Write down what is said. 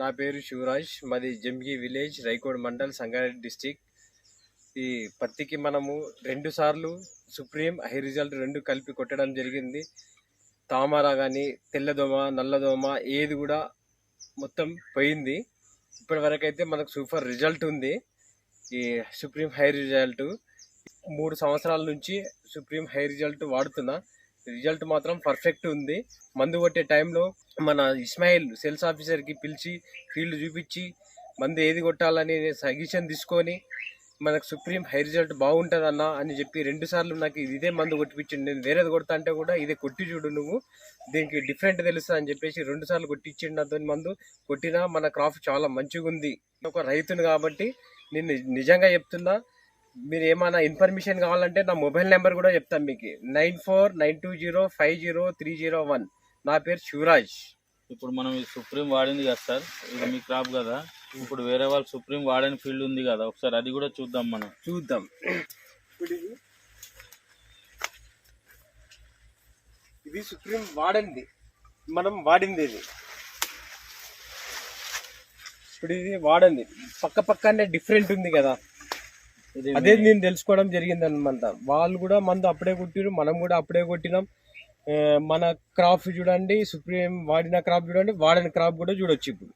నా పేరు శివరాజ్ మాది జంగి విలేజ్ రైకోడ్ మండల్ సంగారెడ్డి డిస్టిక్. ఈ పత్తికి మనము రెండు సార్లు సుప్రీం హై రిజల్ట్ రెండు కలిపి కొట్టడం జరిగింది. తామర కానీ తెల్లదోమ నల్లదోమ ఏది కూడా మొత్తం పోయింది. ఇప్పటి వరకైతే మనకు సూపర్ రిజల్ట్ ఉంది. ఈ సుప్రీం హై రిజల్ట్. మూడు సంవత్సరాల నుంచి సుప్రీం హై రిజల్ట్ వాడుతున్నా. రిజల్ట్ మాత్రం పర్ఫెక్ట్ ఉంది. మందు కొట్టే టైంలో మన ఇస్మాయిల్ సేల్స్ ఆఫీసర్కి పిలిచి ఫీల్డ్ చూపించి మందు ఏది కొట్టాలని సజెషన్ తీసుకొని మనకు సుప్రీం హై రిజల్ట్ బాగుంటుంది అన్న అని చెప్పి రెండు సార్లు నాకు ఇది ఇదే మందు కొట్టిపించింది నేను వేరేది కొడతా అంటే కూడా ఇదే కొట్టి చూడు నువ్వు. దీనికి డిఫరెంట్ తెలుస్తుంది అని చెప్పేసి రెండు సార్లు కొట్టించిండు అతని మందు. కొట్టినా మన క్రాఫ్ట్ చాలా మంచిగా ఉంది ఒక రైతును కాబట్టి నేను నిజంగా చెప్తున్నా మీరు ఏమైనా ఇన్ఫర్మేషన్ కావాలంటే నా మొబైల్ నెంబర్ కూడా చెప్తాను మీకు. Nine four nine two zero five zero three zero one. నా పేరు శివరాజ్. ఇప్పుడు మనం ఈ సుప్రీం వాడింది కదా సార్? ఇది మీ క్రాప్ కదా? ఇప్పుడు వేరే వాళ్ళు సుప్రీం వాడని ఫీల్డ్ ఉంది కదా? ఒకసారి అది కూడా చూద్దాం మనం. చూద్దాం. ఇది ఇది సుప్రీం వాడండి మనం వాడింది ఇది. ఇప్పుడు ఇది వాడండి పక్క పక్కనే డిఫరెంట్ ఉంది కదా? ఇది అదే నేను తెలుసుకోవడం జరిగింది అనమాట వాళ్ళు కూడా మందు అప్పుడే కొట్టిరు మనం కూడా అప్పుడే కొట్టినాం. మన క్రాప్ చూడండి సుప్రీం వాడిన క్రాప్ చూడండి వాడిన క్రాప్ కూడా చూడొచ్చు ఇప్పుడు.